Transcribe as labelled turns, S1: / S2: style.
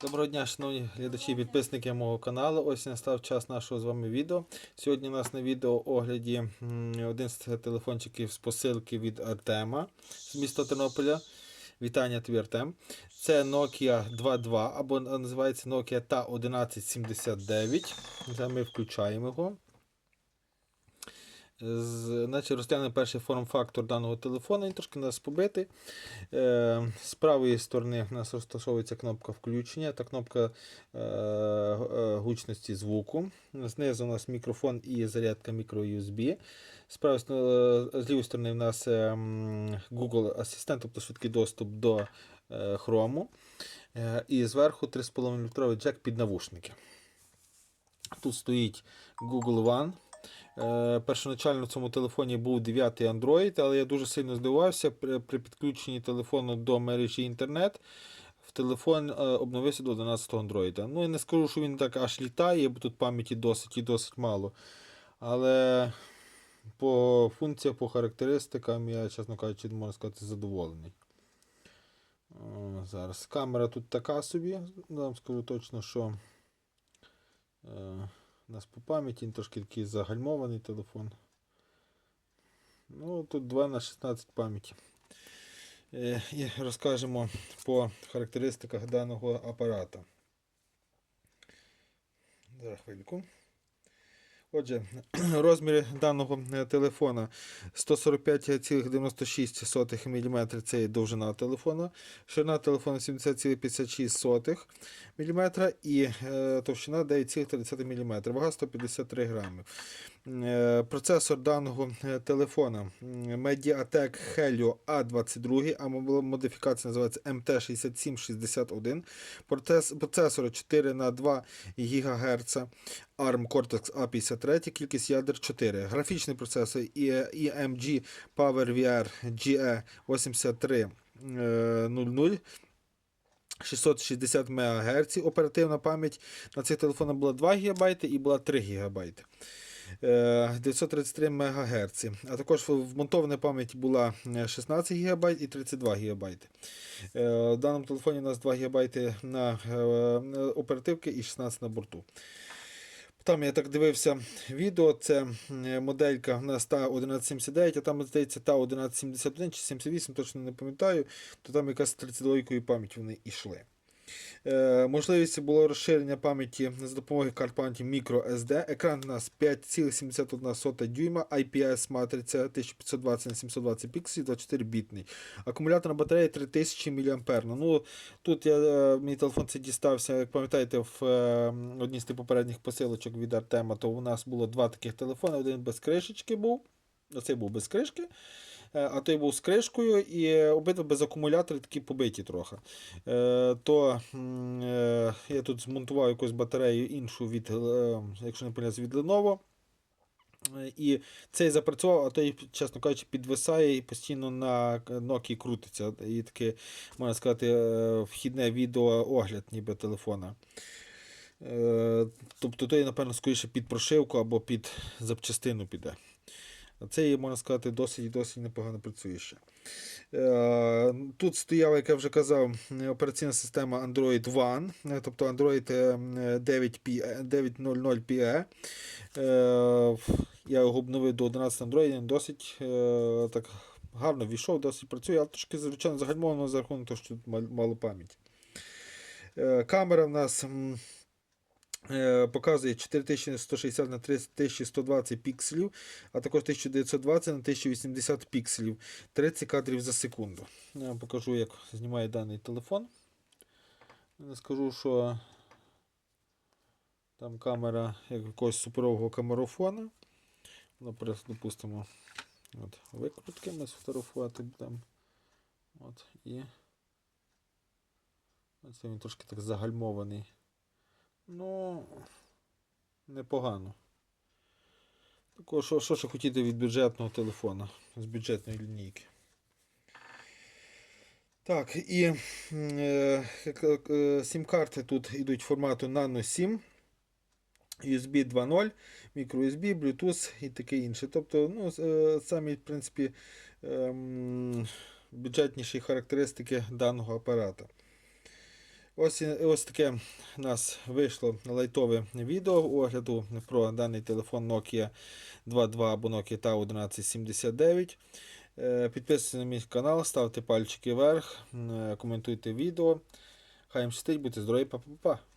S1: Доброго дня, шановні глядачі і підписники мого каналу. Ось настав час нашого з вами відео. Сьогодні у нас на відео огляді один з телефончиків з посилки від Артема з міста Тернополя. Вітання тобі, Артем. Це Nokia 2.2 або називається Nokia T1179. Зараз ми включаємо його. Значить, розглянемо перший форм-фактор даного телефону, він трошки нас побитий. Е, З правої сторони у нас розташовується кнопка включення та кнопка е, е, гучності звуку. Знизу у нас мікрофон і зарядка microUSB. З, правої, з лівої сторони у нас Google Асистент, тобто швидкий доступ до. Е, І зверху 3,5 літровий джек під навушники. Тут стоїть Google One. Е, Першоначально в цьому телефоні був 9 Android, але я дуже сильно здивувався при, підключенні телефону до мережі інтернет. Телефон е, обновився до 11 Android. Ну, я не скажу, що він так аж літає, бо тут пам'яті досить і досить мало. Але по функціях, по характеристикам, я, чесно кажучи, можна сказати, задоволений. Зараз камера тут така собі. Вам скажу точно, що. У нас по пам'яті трошки такий загальмований телефон. Ну, тут 2 на 16 пам'яті. Е, І розкажемо по характеристиках даного апарата. Зараз хвильку. Отже, розміри даного е, телефона 145,96 мм це довжина телефона, ширина телефона 70,56 мм і е, товщина 9,30 мм, вага 153 грами. Е, Процесор даного телефона Mediatek Helio A22, а модифікація називається MT6761. Процес, процесор 4 на 2 ГГц. ARM Cortex A53, кількість ядер 4. Графічний процесор EMG PowerVR GE8300. 660 МГц. Оперативна пам'ять на цих телефонах була 2 ГБ і була 3 ГБ. Е, 933 МГц. А також вмонтована пам'ять була е, 16 ГБ і 32 ГБ. Е, В даному телефоні у нас 2 ГБ на е, оперативки і 16 на борту. Там я так дивився відео, це моделька у нас та 1179, а там, здається, та 1171 чи 78, точно не пам'ятаю, то там якась 32 пам'ять вони йшли. Е, можливість було розширення пам'яті з допомогою карт пам'яті microSD. Екран у нас 5,71 дюйма, IPS матриця 1520 на 720 пікселів, 24 бітний. Акумуляторна батарея 3000 мАh. Ну, тут я, е, мій телефон це дістався, як пам'ятаєте, в е, одній з попередніх посилочок від Артема, то у нас було два таких телефони, один без кришечки був. Оцей був без кришки, а той був з кришкою, і обидва без акумулятора такі побиті трохи. Е, То е, я тут змонтував якусь батарею іншу від, е, якщо не помиляюсь, від Lenovo. Е, І цей запрацював, а той, чесно кажучи, підвисає і постійно на Nokia крутиться. І таке, можна сказати, е, вхідне відео огляд ніби телефона. Е, Тобто той, напевно, скоріше під прошивку або під запчастину піде. А Цей, можна сказати, досить досить непогано працює ще. Е, Тут стояла, як я вже казав, операційна система Android One, е, тобто Android е, 9P, 9.00 PE. Е, Я його обновив до 11 Android, він досить так гарно війшов, досить працює, але трошки, звичайно, загальмовано за рахунок того, що тут мал- мало пам'яті. Е, Камера в нас. Е, Показує 4160 на 3120 пікселів, а також 1920 на 1080 пікселів, 30 кадрів за секунду. Я вам покажу, як знімає даний телефон. Скажу, що там камера як якогось суперового камерофона. Ну, допустимо, от, викрутки ми сфотографувати будемо. От, і оце він трошки так загальмований. Ну, непогано. Такого, що, що ще хотіти від бюджетного телефона, з бюджетної лінійки. Так, і м, е, е, сім-карти тут йдуть формату Nano SIM, USB 2.0, microUSB, Bluetooth і таке інше. Тобто, ну, е, самі, в принципі, ем, бюджетніші характеристики даного апарата. Ось, ось таке у нас вийшло лайтове відео огляду про даний телефон Nokia 22 або Nokia Tau 1179. Е, Підписуйтесь на мій канал, ставте пальчики вверх, е, коментуйте відео. Хай їм щастить, будьте здорові, па-па-па.